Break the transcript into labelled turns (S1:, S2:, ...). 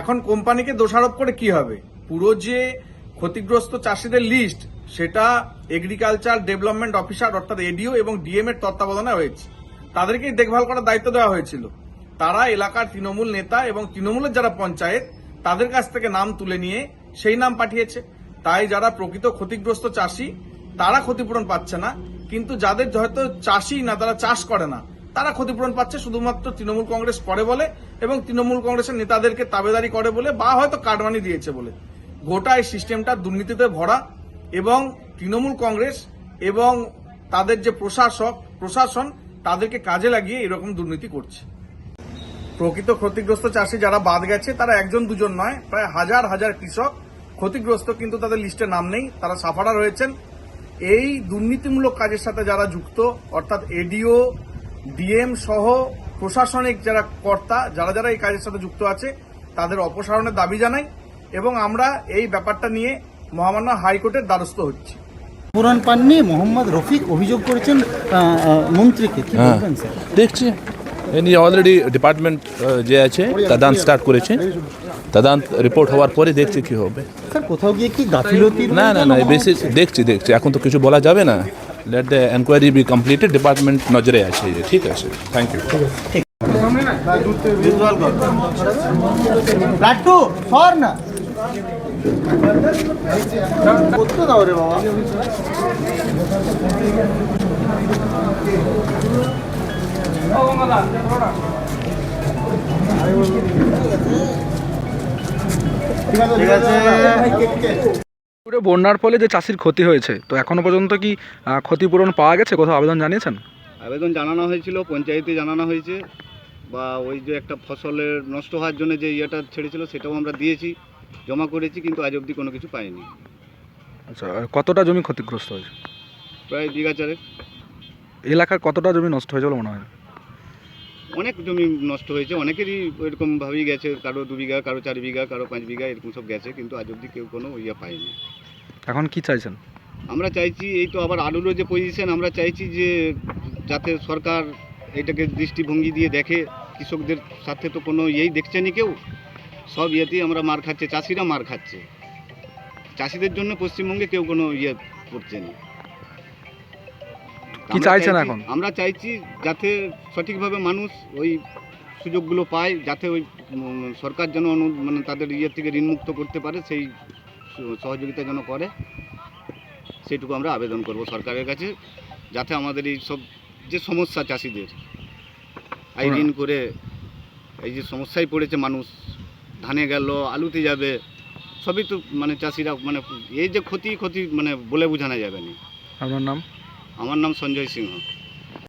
S1: এখন কোম্পানিকে দোষারোপ করে কি হবে? পুরো যে ক্ষতিগ্রস্ত চাষিদের লিস্ট সেটা এগ্রিকালচার ডেভেলপমেন্ট অফিসার অর্থাৎ এডিও এবং ডিএম এর তত্ত্বাবধানে হয়েছে। তাদেরকেই দেখভাল করার দায়িত্ব দেওয়া হয়েছিল। তারা এলাকার তৃণমূল নেতা এবং তৃণমূলের যারা পঞ্চায়েত, তাদের কাছ থেকে নাম তুলে নিয়ে সেই নাম পাঠিয়েছে। তাই যারা প্রকৃত ক্ষতিগ্রস্ত চাষি, তারা ক্ষতিপূরণ পাচ্ছে না। কিন্তু যাদের হয়তো চাষি না, তারা চাষ করে না। তারা ক্ষতিপূরণ পাচ্ছে, শুধুমাত্র তৃণমূল কংগ্রেস করে বলে এবং তৃণমূল কংগ্রেসের নেতাদেরকে তাবেদারি করে বলে বা হয়তো কাটমানি দিয়েছে বলে। গোটা এই সিস্টেমটা দুর্নীতিতে ভরা এবং তৃণমূল কংগ্রেস এবং তাদের যে প্রশাসক, প্রশাসন, তাদেরকে কাজে লাগিয়ে এরকম দুর্নীতি করছে। প্রকৃত ক্ষতিগ্রস্ত চাষি যারা বাদ গেছে, তারা একজন দুজন নয়, প্রায় হাজার হাজার কৃষক। ক্ষতিগ্রস্ত কিন্তু তাদের লিস্টে নাম নেই, তারা সাফারা রয়েছেন। এই দুর্নীতিমূলক কাজের সাথে যারা যুক্ত, অর্থাৎ এডিও ডিএম সহ প্রশাসনিক যারা কর্তা যারা যারা এই কাজের সাথে যুক্ত আছে তাদের অপসারণের দাবি জানাই এবং আমরা এই ব্যাপারটা নিয়ে মহামান্য হাইকোর্টের দ্বারস্থ হচ্ছি।
S2: পুরান পাননি মোহাম্মদ রফিক অভিযোগ করেছেন মন্ত্রীকে। কি
S3: হ্যাঁ
S2: বলবেন স্যার?
S3: দেখছি। এনি অলরেডি ডিপার্টমেন্ট যে আছে তদান্ত স্টার্ট করেছে। তদান্ত রিপোর্ট হওয়ার পরে দেখছি কি হবে।
S2: স্যার কোথাও গিয়ে কি গাফিলতি
S3: না না না বেশি দেখছি দেখছি। এখন তো কিছু বলা যাবে না। Let the enquiry be completed department নজরে আছে যে ঠিক আছে থ্যাংক ইউ
S2: লাট্টু সর না করতে দাও রে বাবা ঠিক আছে
S4: পুরো বন্যার ফলে যে চাষির ক্ষতি হয়েছে তো এখনও পর্যন্ত কি ক্ষতিপূরণ পাওয়া গেছে? কোথাও আবেদন জানিয়েছেন?
S5: আবেদন জানানো হয়েছিল পঞ্চায়েতে জানানো হয়েছে বা ওই যে একটা ফসলের নষ্ট হওয়ার জন্য যে ইয়েটা ছেড়েছিল সেটাও আমরা দিয়েছি জমা করেছি কিন্তু আজ অবধি কোনো কিছু পাইনি।
S4: আচ্ছা আর কতটা জমি ক্ষতিগ্রস্ত হয়েছে?
S5: প্রায় বিঘা চারে
S4: এলাকার কতটা জমি নষ্ট হয়েছে বলে মনে হয়?
S5: অনেক জমি নষ্ট হয়েছে অনেকেরই এরকমভাবেই গেছে কারও দু বিঘা কারও চার বিঘা কারও পাঁচ বিঘা এরকম সব গেছে কিন্তু আজ অবধি কেউ কোনো ইয়ে পায়নি।
S4: এখন কি চাইছেন?
S5: আমরা চাইছি এই তো আবার আলুরও যে পজিশন আমরা চাইছি যে যাতে সরকার এটাকে দৃষ্টিভঙ্গি দিয়ে দেখে কৃষকদের সাথে তো কোনো ইয়েই দেখছে নি কেউ? সব ইয়েতেই আমরা মার খাচ্ছে চাষিরা মার খাচ্ছে। চাষিদের জন্য পশ্চিমবঙ্গে কেউ কোনো ইয়ে করছে না।
S4: কি চাইছেন
S5: চাইছি-
S4: এখন?
S5: আমরা চাইছি যাতে সঠিকভাবে মানুষ ওই সুযোগগুলো পায় যাতে ওই সরকার যেন অনু- মানে তাদের ইয়ে থেকে ঋণমুক্ত করতে পারে সেই সহযোগিতা যেন করে সেইটুকু আমরা আবেদন করব সরকারের কাছে যাতে আমাদের এই সব যে সমস্যা চাষিদের এই ঋণ করে এই যে সমস্যায় পড়েছে মানুষ ধানে গেল আলুতে যাবে সবই তো মানে চাষিরা মানে এই যে ক্ষতি ক্ষতি মানে বলে বোঝানো যাবে না।
S4: আপনার নাম?
S5: আমার নাম সঞ্জয় সিংহ।